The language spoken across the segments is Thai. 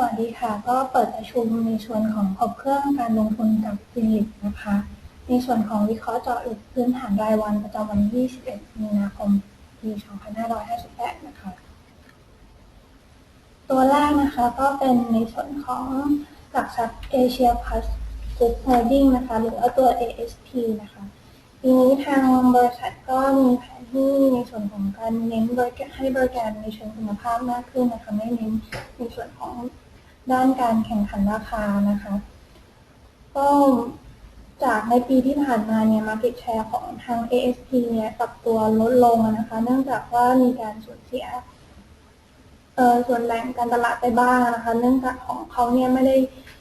วัสดีค่ะ ก็เปิดประชุมในส่วนของครบเครื่องการลงทุนกับฟิลิปนะคะ ในส่วนของวิเคราะห์เจาะลึกพื้นฐานรายวันประจำวันที่21มีนาคมปี2558 นะคะ ตัวแรกนะคะก็เป็นในส่วนของหลักทรัพย์เอเชียพ u s ก o ุ p โฮลดิ้งนะคะ หรือว่าตัว ASP นะคะปีนี้ทางบริษัทก็มีแผนที่ในส่วนของการเน้นบริการให้บริการในเชิงคุณภาพมากขึ้นนะคะไม่เน้นในส่วนของ ด้านการแข่งขันราคานะคะก็จากในปีที่ผ่านมาเนี่ย market share ของทาง ASP เนี่ยปรับตัวลดลงนะคะ เนื่องจากว่ามีการสูญเสียส่วนแบ่งการตลาดไปบ้างนะคะ เนื่องจากของเขาเนี่ยไม่ได้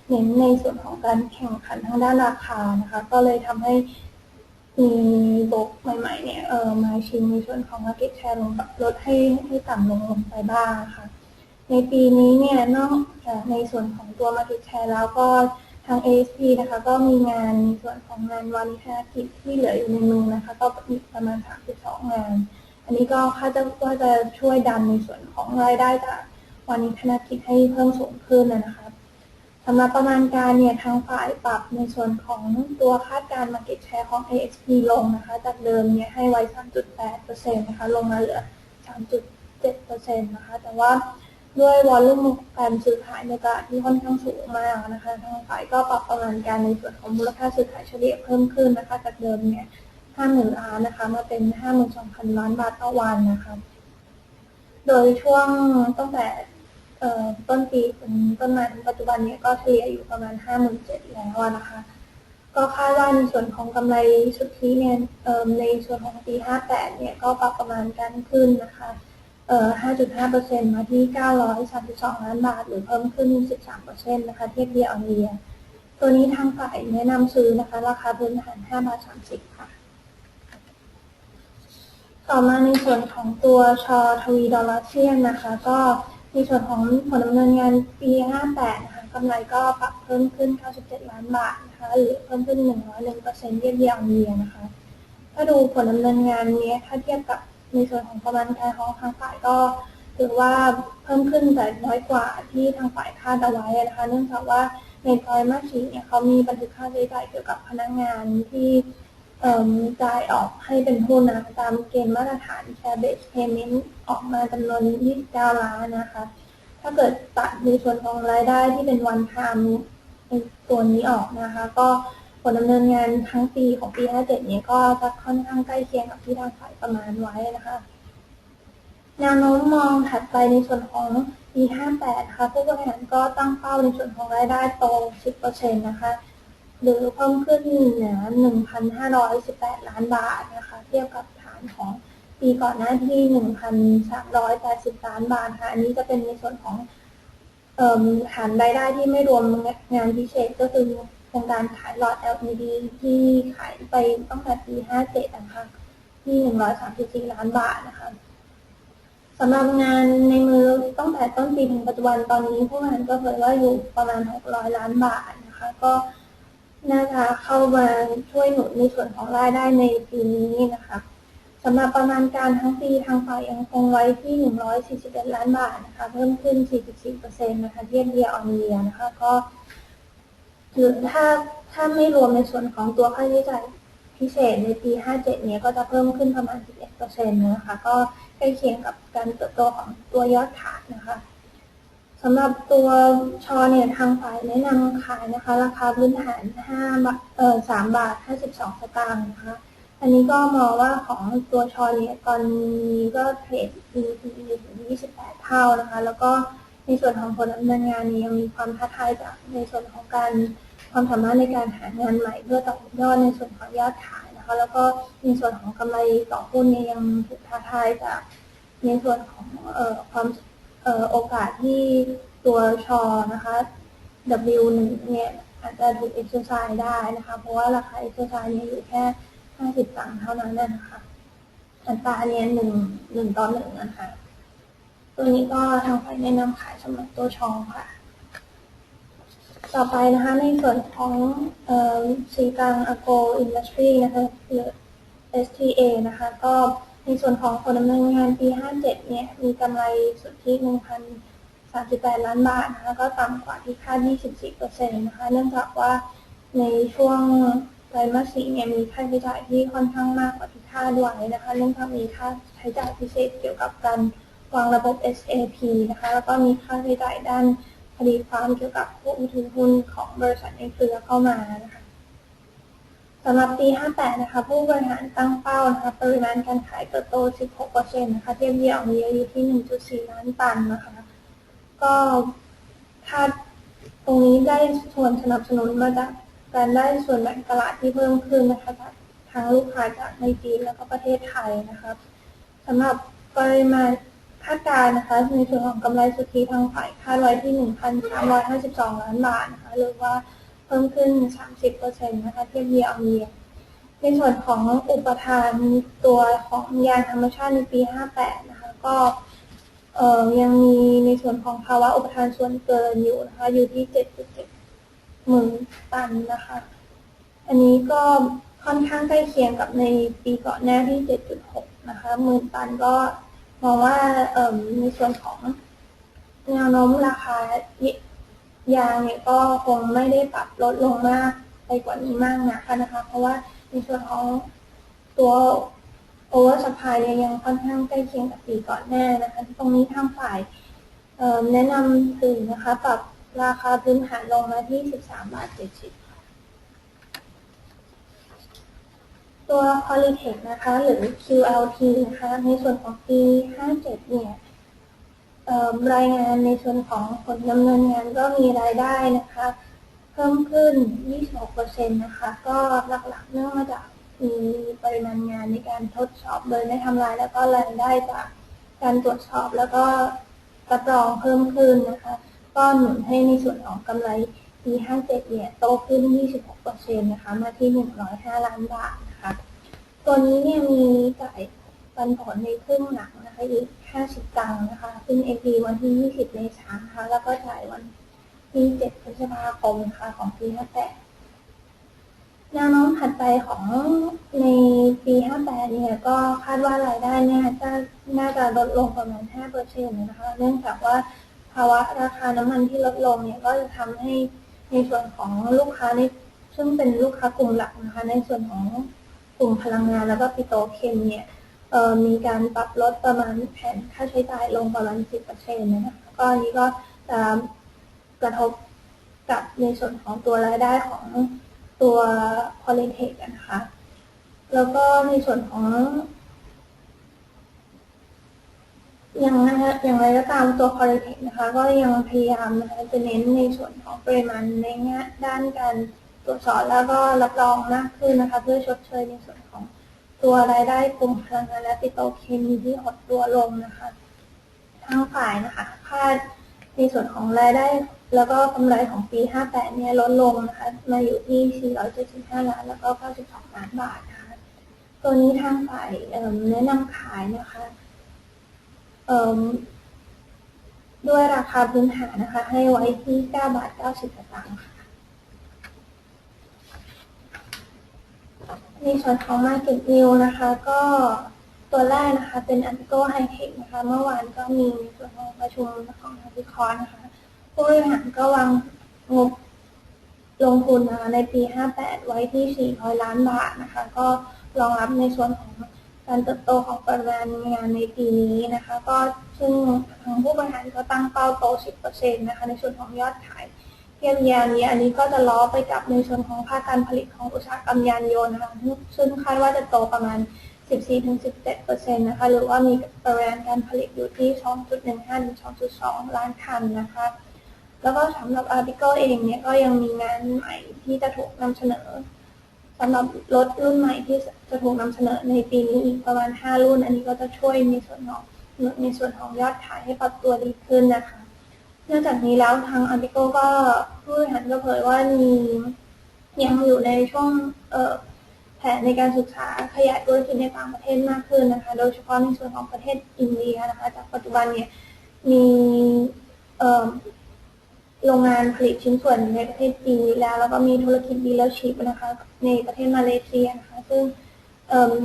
เน้นในส่วนของการแข่งขันทางด้านราคานะคะ ก็เลยทำให้มีบกใหม่ ๆ เนี่ยเออมาชิงในส่วนของ market share ลงลดให้ให้ต่ำลงลงไปบ้างะค่ะ ในปีนี้เนี่ยนอกจากในส่วนของตัว market share แล้วก็ทาง ASP นะคะก็มีงานในส่วนของงานวานิชกิจที่เหลืออยู่ในมือนะคะ ก็มีประมาณ 32 งาน อันนี้ก็คาดว่าจะช่วยดันในส่วนของรายได้จากวานิชกิจให้เพิ่มสูงขึ้นนะคะสำหรับประมาณการเนี่ยทางฝ่ายปรับในส่วนของตัวคาดการ market share ของ ASP ลงนะคะ จากเดิมเนี่ยให้ไว้ 3.8%นะคะลงมาเหลือ 3.7%นะคะ แต่ว่า ด้วยวอลลุ่มการซื้อขายในตลาดที่ค่อนข้างสูงมากนะคะทางฝ่ายก็ปรับประมาณการในส่วนของมูลค่าซื้อขายเฉลี่ยเพิ่มขึ้นนะคะ จากเดิมเนี่ย50,000ล้านนะคะ มาเป็น52,000ล้านบาทต่อวันนะคะ โดยช่วงตั้งแต่ต้นปีเป็นต้นมาถึงปัจจุบันนี้ก็เฉลี่ยอยู่ประมาณ57,000แล้วนะคะ ก็คาดว่าในส่วนของกำไรสุทธิเนี่ยในส่วนของปี58เนี่ยก็ปรับประมาณกันขึ้นนะคะ เอ่อ 5.5%มาที่ 932 ล้านบาท หรือเพิ่มขึ้น 13%นะคะ เทียบเดียวเรียตัวนี้ทางฝ่ายแนะนำซื้อนะคะ ราคาพื้นฐาน5บาท30 ค่ะ ต่อมาในส่วนของตัวชอทวีดอลลาร์เซียนนะคะ ก็ในส่วนของผลดำเนินงานปี 58 นะคะกำไรก็ปรับเพิ่มขึ้น 97 ล้านบาทนะคะ หรือเพิ่มขึ้น 101%เยียบเยียเยียนะคะ ถ้าดูผลดำเนินงานนี้ถ้าเทียบกับ ในส่วนของประมาณการของทางฝ่ายก็ถือว่าเพิ่มขึ้นแต่น้อยกว่าที่ทางฝ่ายคาดเอาไว้นะคะ เนื่องจากว่าในไตรมาสสี่เนี่ยเขามีบันทึกค่าใช้จ่ายเกี่ยวกับพนักงานที่จ่ายออกให้เป็นทุนนะตามเกณฑ์มาตรฐาน share based payment ออกมาจำนวน 29 ล้านนะคะ ถ้าเกิดตัดในส่วนของรายได้ที่เป็นวันทามตัวนี้ออกนะคะ ก็ ลดำเนินงานทั้งปีของปี 57 นี้ก็จะค่อนข้างใกล้เคียงกับที่ทางฝ่ายประมาณไว้นะคะ แนวโน้มมองถัดไปในส่วนของปี 58 ค่ะผู้บริหารก็ตั้งเป้าในส่วนของรายได้โต 10%นะคะ หรือเพิ่มขึ้นเหนือ1,518 ล้านบาทนะคะ เทียบกับฐานของปีก่อนหน้าที่ 1,380 ล้านบาทค่ะ อันนี้จะเป็นในส่วนของฐานรายได้ที่ไม่รวมงานพิเศษก็คือ โครงการขายหลอด LED ที่ขายไปตั้งแต่ปี 57 นะคะ ที่ 134 ล้านบาทนะคะสำหรับงานในมือตั้งแต่ต้นปีถึงปัจจุบันตอนนี้ผู้บริหารก็เผยว่าอยู่ประมาณ 600 ล้านบาทนะคะ ก็น่าจะเข้ามาช่วยหนุนในส่วนของรายได้ในปีนี้นะคะสำหรับประมาณการทั้งปีทางฝ่ายยังคงไว้ที่ 141 ล้านบาทนะคะ เพิ่มขึ้น 44%นะคะเทียบเยียออนเยียนะคะ ก็ หรือถ้าถ้าไม่รวมในส่วนของตัวค่าใช้จ่ายพิเศษในปี 57 เนี้ยก็จะเพิ่มขึ้นประมาณ 11%นะคะ ก็ใกล้เคียงกับการเติบโตของตัวยอดขายนะคะสำหรับตัวชอเนี่ยทางฝ่ายแนะนำขายนะคะ ราคาพื้นฐาน5บาทเอ่อ3บาท 52 สตางค์นะคะ อันนี้ก็มองว่าของตัวชอเนี่ยตอนนี้ก็เทรด PE ถึง 28 เท่านะคะ แล้วก็ในส่วนของผลดำเนินงานนี้ยังมีความท้าทายจากในส่วนของการ ความสามารถในการหางานใหม่เพื่อต่อยอดในส่วนของยอดขายนะคะ แล้วก็ในส่วนของกำไรต่อหุ้นเนี่ยยังถูกท้าทายจากในส่วนของออความโอกาสที่ตัวชอนะคะ W1 เนี่ยอาจจะถูกเอ็กซ์ไซส์ได้นะคะ เพราะว่าราคาเอ็กซ์ไซส์เนี่ยอยู่แค่50ตังค์เท่านั้นนะคะอัตราเนี่ยหนึ่งหนึ่งต่อหนึ่งนะคะ ตัวนี้ก็ทางฝ่ายแนะนำขายสำหรับตัวชองค่ะ ต่อไปนะคะในส่วนของซีกังอโกอินดัสทรีนะคะหรือ STA นะคะก็ในส่วนของผลดำเนินงานปี 57 เนี่ยมีกำไรสุทธิ38 ล้านบาทนะคะก็ต่ำกว่าที่คาด 24%นะคะเนื่องจากว่าในช่วงไตรมาสสี่เนี่ยมีค่าใช้จ่ายที่ค่อนข้างมากกว่าที่คาดไว้นะคะเนื่องจากมีค่าใช้จ่ายพิเศษเกี่ยวกับการวางระบบ SAP นะคะแล้วก็มีค่าใช้จ่ายด้าน คดีความเกี่ยวกับผู้ถือหุ้นของบริษัทในเครือเข้ามานะคะสำหรับปี 58 นะคะ ผู้บริหารตั้งเป้านะคะปริมาณการขายเติบโต 16%นะคะเทียบเยียร์เยียอยู่ที่ 1.4 ล้านตันนะคะ ก็คาดตรงนี้ได้ส่วนสนับสนุนมาจากการได้ส่วนแบ่งตลาดที่เพิ่มขึ้นนะคะจากทางลูกค้าจากในจีนแล้วก็ประเทศไทยนะคะสำหรับปริมาณ คาดการณ์นะคะ ในส่วนของกำไรสุทธิทางฝ่ายคาดไว้ที่ 1,352 ล้านบาทนะคะหรือว่าเพิ่มขึ้น 30%นะคะเทียบเยียร์เยียในส่วนของอุปทานตัวของยานธรรมชาติในปี 58 นะคะก็เอ่อยังมีในส่วนของภาวะอุปทานส่วนเกินอยู่นะคะอยู่ที่ 7.7 หมื่นตันนะคะ อันนี้ก็ค่อนข้างใกล้เคียงกับในปีก่อนหน้าที่ 7.6 นะคะหมื่นตันก็ มองว่าเอ่อในส่วนของแนวโน้มราคายางเนี่ยก็คงไม่ได้ปรับลดลงมากไปกว่านี้มากนะคะนะคะ เพราะว่าในส่วนของตัวโอเวอร์สปายยังค่อนข้างใกล้เคียงกับปีก่อนหน้านะคะตรงนี้ทางฝ่ายแนะนำถึงนะคะปรับราคาพื้นฐานลงมาที่ 13 บาท 70 ตัว Polytech นะคะ หรือ QLT นะคะ ในส่วนของปี 57 เนี่ยรายงานในส่วนของผลดำเนินงานก็มีรายได้นะคะ เพิ่มขึ้น 26%นะคะ ก็หลักๆเนื่องมาจากมีปริมาณงานในการทดสอบโดยไม่ทำลายแล้วก็รายได้จากการตรวจสอบแล้วก็รับรองเพิ่มขึ้นนะคะ ก็หนุนให้ในส่วนของกำไรปี 57 เนี่ย โตขึ้น 26%นะคะ มาที่ 105 ล้านบาทนะคะ ตัวนี้เนี่ยมีจ่ายปันผลในครึ่งหลังนะคะอีก 50 ตังค์นะคะซึ่ง AP วันที่ 20 เมษายนนะคะแล้วก็จ่ายวันที่ 7 พฤษภาคมนะคะของปี 58แนวโน้มถัดไปของในปี 58 เนี่ยก็คาดว่ารายได้เนี่ยจะน่าจะลดลงประมาณ 5%นะคะเนื่องจากว่าภาวะราคาน้ำมันที่ลดลงเนี่ยก็จะทำให้ในส่วนของลูกค้าในซึ่งเป็นลูกค้ากลุ่มหลักนะคะในส่วนของ กลุ่มพลังงานแล้วก็ปิโตเคมเนี่ยมีการปรับลดประมาณแผนค่าใช้จ่ายลงประมาณ 10%นะคะก็อันนี้ก็จะกระทบกับในส่วนของตัวรายได้ของตัว Polytech นะคะ แล้วก็ในส่วนของอย่างนะคะอย่างไรก็ตามตัว Polytech นะคะ ก็ยังพยายามนะคะจะเน้นในส่วนของปริมาณในแง่ด้านการ ตรวจสอบแล้วก็รับรองมากขึ้นนะคะ เพื่อชดเชยในส่วนของตัวรายได้กลุ่มพลังงานและปิโตรเคมีที่หดตัวลงนะคะทางฝ่ายนะคะคาดในส่วนของรายได้ แล้วก็กำไรของปี 58 เนี่ยลดลงนะคะมาอยู่ที่ 475 ล้าน แล้วก็ 92 ล้านบาทนะคะตัวนี้ทางฝ่ายแนะนำขายนะคะด้วยราคาพื้นฐานนะคะ ให้ไว้ที่ 9 บาท 90 สตางค์ค่ะ ในส่วนของ Market View นะคะ ก็ตัวแรกนะคะ เป็น a n t i c o High Tech นะคะ เมื่อวานก็มีในส่วนของประชุมของนักวิเคราะห์นะคะ ผู้บริหารก็วางงบลงทุนนะคะในปี 58 ไว้ที่ 400 ล้านบาทนะคะ ก็รองรับในส่วนของการเติบโตของปริมาณงานในปีนี้นะคะ ก็ซึ่งทางผู้บริหารก็ตั้งเป้าโต 10%นะคะ ในส่วนของยอดขาย เทียบยานนี้อันนี้ก็จะล้อไปกับในส่วนของภาคการผลิตของอุตสาหกรรมยานยนต์นะคะซึ่งคาดว่าจะโตประมาณ 14-17%นะคะ หรือว่ามีปริมาณการผลิตอยู่ที่ 2.15-2.2 ล้านคันนะคะ แล้วก็สำหรับ Article เองเนี่ยก็ยังมีงานใหม่ที่จะถูกนำเสนอสำหรับรถรุ่นใหม่ที่จะถูกนำเสนอในปีนี้อีกประมาณ 5 รุ่น อันนี้ก็จะช่วยในส่วนของในส่วนของยอดขายให้ปรับตัวดีขึ้นนะคะ นอกจากนี้แล้วทาง Article ก็ผู้บริหารก็เผยว่ามียังอยู่ในช่วงแผนในการศึกษาขยายธุรกิจในต่างประเทศมากขึ้นนะคะ โดยเฉพาะในส่วนของประเทศอินเดียนะคะ จากปัจจุบันเนี่ยมีโรงงานผลิตชิ้นส่วนในประเทศจีนแล้ว แล้วก็มีธุรกิจดีลเลอร์ชิพนะคะในประเทศมาเลเซียนะคะ ซึ่ง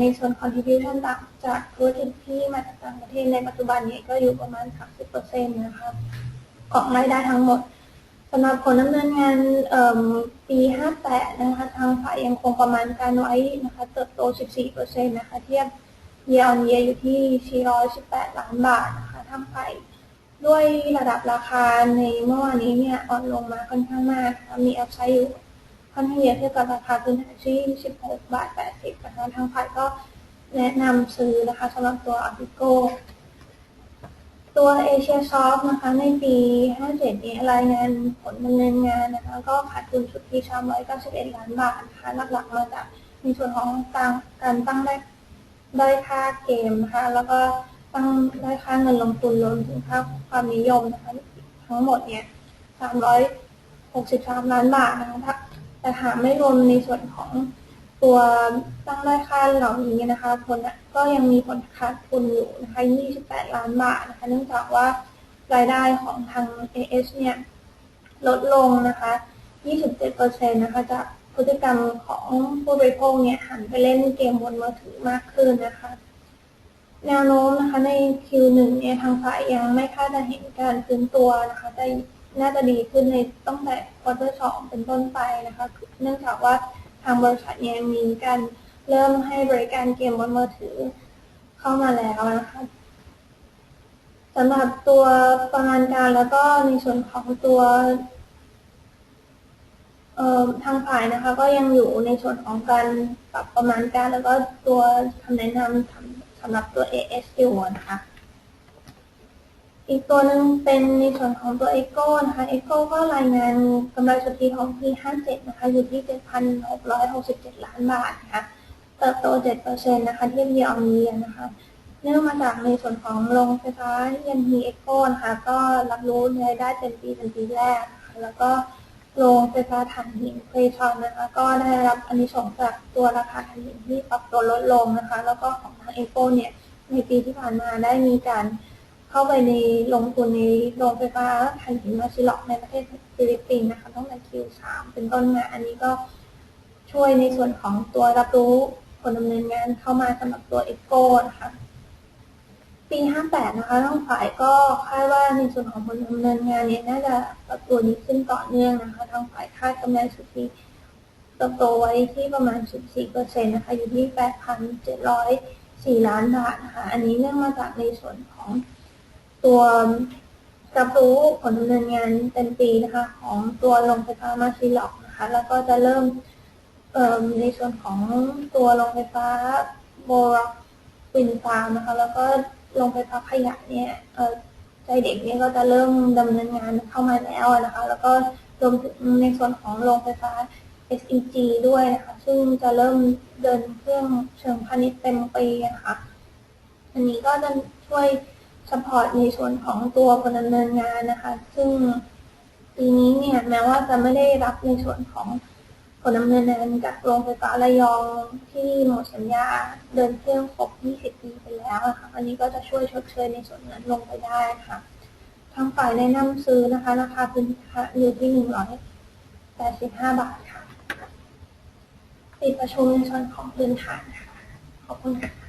ในส่วน contribution ต่างจากธุรกิจที่มาจากต่างประเทศในปัจจุบันเนี้ก็อยู่ประมาณ 30%นะคะ ของรายได้ทั้งหมดสำหรับผลดำเนินงานปี 58 นะคะ ทางฝ่ายยังคงประมาณการไว้นะคะ เติบโต 14%นะคะ เทียบ year on year อยู่ที่ 418 ล้านบาทนะคะทางฝ่ายด้วยระดับราคาในเมื่อวานนี้เนี่ยอ่อนลงมาค่อนข้างมากนะคะมีอัพไซด์อยู่ค่อนข้างเยอะเทียบกับราคาพื้นฐานที่ 16 บาท 80 นะคะทางฝ่ายก็แนะนำซื้อนะคะสำหรับตัว a ิโก ตัวเอเชียซอฟนะคะในปี 57 นี้รายงานผลดำเนินงานนะคะก็ขาดทุนสุทธิ391 ล้านบาทนะคะหลักๆมาจากในส่วนของการการตั้งได้ได้ค่าเกมนะคะแล้วก็ตั้งได้ค่าเงินลงทุนรวมถึงค่าความนิยมนะคะทั้งหมดเนี่ย363 ล้านบาทนะคะแต่หากไม่รวมในส่วนของ ตัวตั้งด้ค่าเหล่านี้นะคะผลก็ยังมีผลขาดทุนอยู่นะคะ28 ล้านบาทนะคะเนื่องจากว่ารายได้ของทาง AS เนี่ยลดลงนะคะ 27%นะคะจากพฤติกรรมของผู้บริโภคเนี่ยหันไปเล่นเกมบนมือถือมากขึ้นนะคะ แนวโน้มนะคะใน Q1 เนี่ยทางฝ่ายยังไม่คาดจะเห็นการฟื้นตัวนะคะแต่น่าจะดีขึ้นในตั้งแต่ควอเตอร์สองเป็นต้นไปนะคะ เนื่องจากว่า ทางบริษัทเนี่ยมีการเริ่มให้บริการเกมบนมือถือเข้ามาแล้วนะคะสำหรับตัวประมาณการแล้วก็ในส่วนของตัวทางฝ่ายนะคะ ก็ยังอยู่ในส่วนของการปรับประมาณการแล้วก็ตัวคำแนะนำสำหรับตัว AS อยู่นะคะ อีกตัวหนึ่งเป็นในส่วนของตัว Echo นะคะ Echo ก็รายงานกำไรสุทธิของปี57 นะคะ อยู่ที่ 7,667 ล้านบาทนะคะ เติบโต 7%นะคะเทียบเยียร์ออนเยียนะคะ เนื่องมาจากในส่วนของโรงไฟฟ้ายันฮีเอ็กโกนะคะ ก็รับรู้รายได้เต็มปีเป็นปีแรกนะคะแล้วก็โรงไฟฟ้าถ่านหินเคลชอนนะคะ ก็ได้รับอันนี้ส่งจากตัวราคาถ่านหินที่ปรับตัวลดลงนะคะ แล้วก็ของทางเอโกเนี่ย ในปีที่ผ่านมาได้มีการ เข้าไปในลงทุนในโรงไฟฟ้าถ่านหินมาชิล็อกในประเทศฟิลิปปินส์นะคะตั้งแต่ Q3 เป็นต้นมาอันนี้ก็ช่วยในส่วนของตัวรับรู้ผลดำเนินงานเข้ามาสำหรับตัวเอ็กโกนะคะปี 58 นะคะทั้งฝ่ายก็คาดว่าในส่วนของผลดำเนินงานเนี้น่าจะปรับตัวดีขึ้นต่อเนื่องนะคะทั้งฝ่ายคาดกำไรสุทธิเติบโตไว้ที่ประมาณ 14%นะคะอยู่ที่ 8,704 ล้านบาทนะคะอันนี้เนื่องมาจากในส่วนของ ตัวรับรู้ผลดำเนินงานเต็มปีนะคะของตัวโรงไฟฟ้ามาซิล็อกนะคะแล้วก็จะเริ่มในส่วนของตัวโรงไฟฟ้าโบร็อกวินฟาร์มนะคะแล้วก็โรงไฟฟ้าขยะเนี่ยใจเด็กเนี่ยก็จะเริ่มดำเนินงานเข้ามาแล้วนะคะแล้วก็รวมถึงในส่วนของโรงไฟฟ้า SEG ด้วยนะคะซึ่งจะเริ่มเดินเครื่องเชิงพาณิชย์เต็มปีนะคะอันนี้ก็จะช่วย สปอร์ตในส่วนของตัวผลดำเนินงานนะคะ ซึ่งปีนี้เนี่ยแม้ว่าจะไม่ได้รับในส่วนของผลดำเนินงานจากโรงไฟฟ้าระยองที่หมดสัญญาเดินเครื่องครบ 20 ปีไปแล้วนะคะอันนี้ก็จะช่วยชดเชยในส่วนนั้นลงไปได้ค่ะ ทางฝ่ายแนะนำซื้อนะคะ ราคาพื้นฐานอยู่ที่ 185 บาทค่ะปิดประชุมในส่วนของพื้นฐานค่ะ ขอบคุณค่ะ